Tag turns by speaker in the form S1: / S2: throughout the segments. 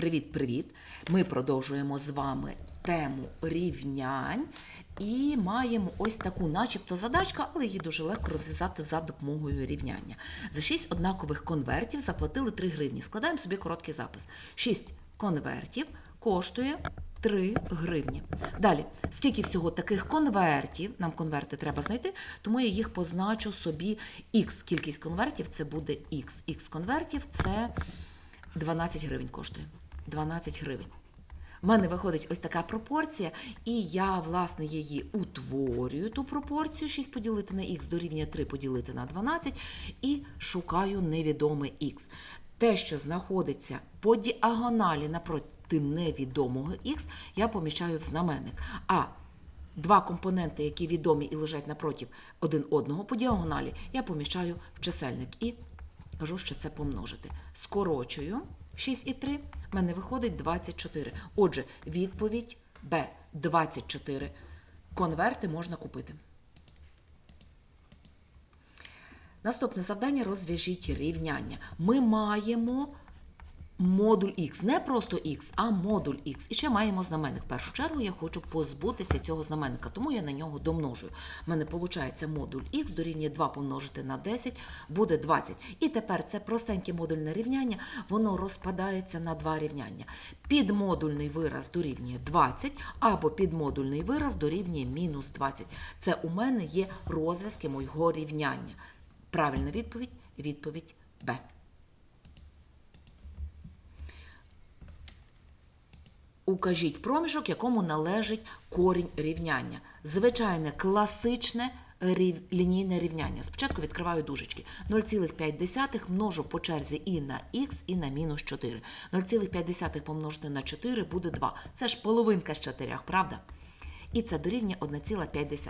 S1: Привіт-привіт! Ми продовжуємо з вами тему рівнянь і маємо ось таку, начебто, задачка, але її дуже легко розв'язати за допомогою рівняння. За 6 однакових конвертів заплатили 3 гривні. Складаємо собі короткий запис. 6 конвертів коштує 3 гривні. Далі, скільки всього таких конвертів, нам конверти треба знайти, тому я їх позначу собі X. Кількість конвертів це буде X. X конвертів це 12 гривень коштує. 12 гривень. У мене виходить ось така пропорція, і я, власне, її утворюю, ту пропорцію 6 поділити на х дорівнює 3 поділити на 12 і шукаю невідоме х. Те, що знаходиться по діагоналі напроти невідомого х, я поміщаю в знаменник. А два компоненти, які відомі і лежать напроти один одного по діагоналі, я поміщаю в чисельник і кажу, що це помножити. Скорочую 6 і 3, в мене виходить 24. Отже, відповідь Б 24. Конверти можна купити. Наступне завдання розв'яжіть рівняння. Ми маємо модуль Х, не просто Х, а модуль Х. І ще маємо знаменник. В першу чергу я хочу позбутися цього знаменника, тому я на нього домножую. У мене виходить модуль Х дорівнює 2 помножити на 10, буде 20. І тепер це простеньке модульне рівняння, воно розпадається на два рівняння. Підмодульний вираз дорівнює 20, або підмодульний вираз дорівнює мінус 20. Це у мене є розв'язки мого рівняння. Правильна відповідь відповідь Б. Укажіть проміжок, якому належить корінь рівняння. Звичайне класичне рів... лінійне рівняння. Спочатку відкриваю дужечки. 0,5 множу по черзі і на х, і на мінус 4. 0,5 помножити на 4 буде 2. Це ж половинка з 4, правда? І це дорівнює 1,5.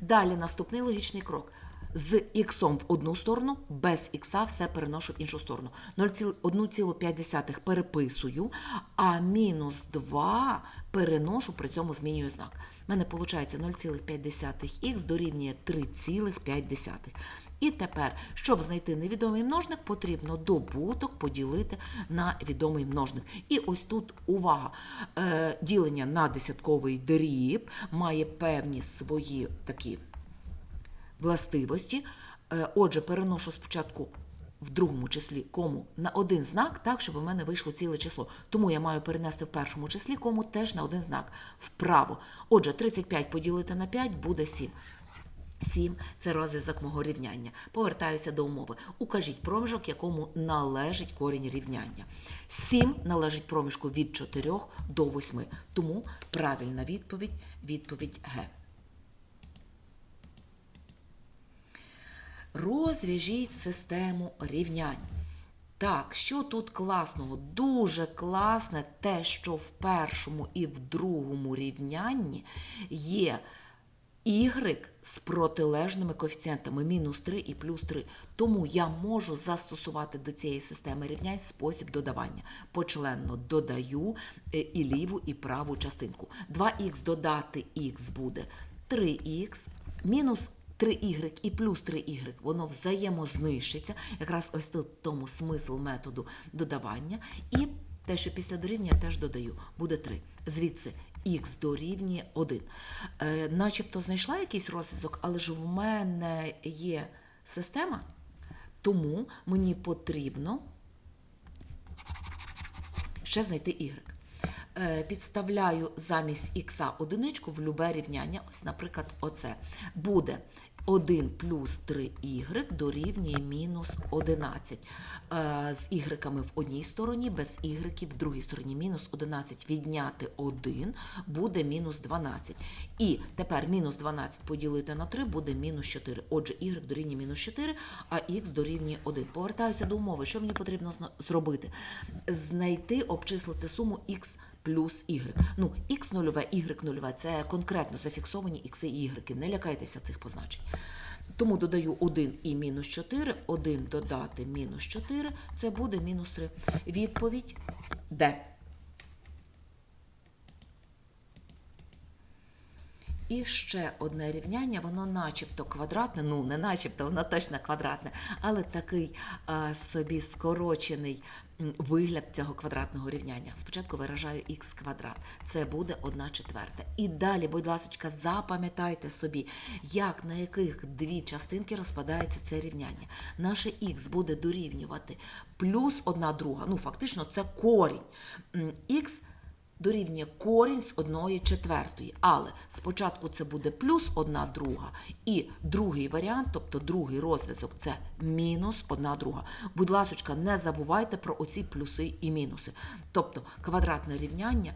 S1: Далі наступний логічний крок. З х в одну сторону, без х все переношу в іншу сторону. 1,5 переписую, а мінус 2 переношу, при цьому змінюю знак. У мене виходить 0,5х дорівнює 3,5. І тепер, щоб знайти невідомий множник, потрібно добуток поділити на відомий множник. І ось тут увага. Е, ділення на десятковий дріб має певні свої такі властивості. Е, Отже, переношу спочатку в другому числі кому на один знак, так, щоб у мене вийшло ціле число. Тому я маю перенести в першому числі кому теж на один знак вправо. Отже, 35 поділити на 5 буде 7. 7 – це розв'язок мого рівняння. Повертаюся до умови. Укажіть проміжок, якому належить корінь рівняння. 7 належить проміжку від 4 до 8. Тому правильна відповідь – відповідь Г. Розв'яжіть систему рівнянь. Так, що тут класного? Дуже класне те, що в першому і в другому рівнянні є y з протилежними коефіцієнтами мінус 3 і плюс 3. Тому я можу застосувати до цієї системи рівнянь спосіб додавання. Почленно додаю е, і ліву, і праву частинку. 2х додати х буде 3х мінус 3y і плюс 3y, воно взаємознищиться. Якраз ось тут тому смисл методу додавання. І те, що після дорівнює, теж додаю, буде 3. Звідси х дорівнює 1. Е, начебто знайшла якийсь розв'язок, але ж в мене є система, тому мені потрібно ще знайти y. Е, Підставляю замість х одиничку в любе рівняння. Ось, наприклад, оце буде 1 плюс 3y дорівнює мінус 11. Е, З y в одній стороні, без y в другій стороні. Мінус 11 відняти 1 буде мінус 12. І тепер мінус 12 поділити на 3 буде мінус 4. Отже, y дорівнює мінус 4, а х дорівнює 1. Повертаюся до умови. Що мені потрібно зробити? Знайти, обчислити суму х плюс y. Ну, x нульове, y нульове – це конкретно зафіксовані ікси і y. Не лякайтеся цих позначень. Тому додаю 1 і мінус 4, 1 додати мінус 4, це буде мінус 3. Відповідь Д. І ще одне рівняння, воно начебто квадратне, ну не начебто, воно точно квадратне, але такий а, собі скорочений вигляд цього квадратного рівняння. Спочатку виражаю х квадрат, це буде 1 четверта. І далі, будь ласка, запам'ятайте собі, як на яких дві частинки розпадається це рівняння. Наше х буде дорівнювати плюс 1 друга, ну фактично це корінь. х дорівнює корінь з одної четвертої. Але спочатку це буде плюс одна друга, і другий варіант, тобто другий розв'язок, це мінус одна друга. Будь ласочка, не забувайте про оці плюси і мінуси. Тобто квадратне рівняння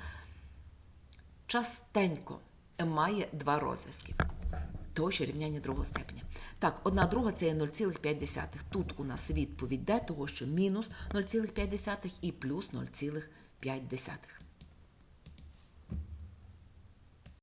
S1: частенько має два розв'язки. Того, що рівняння другого степеня. Так, одна друга це є 0,5. Тут у нас відповідь де, того, що мінус 0,5 і плюс 0,5.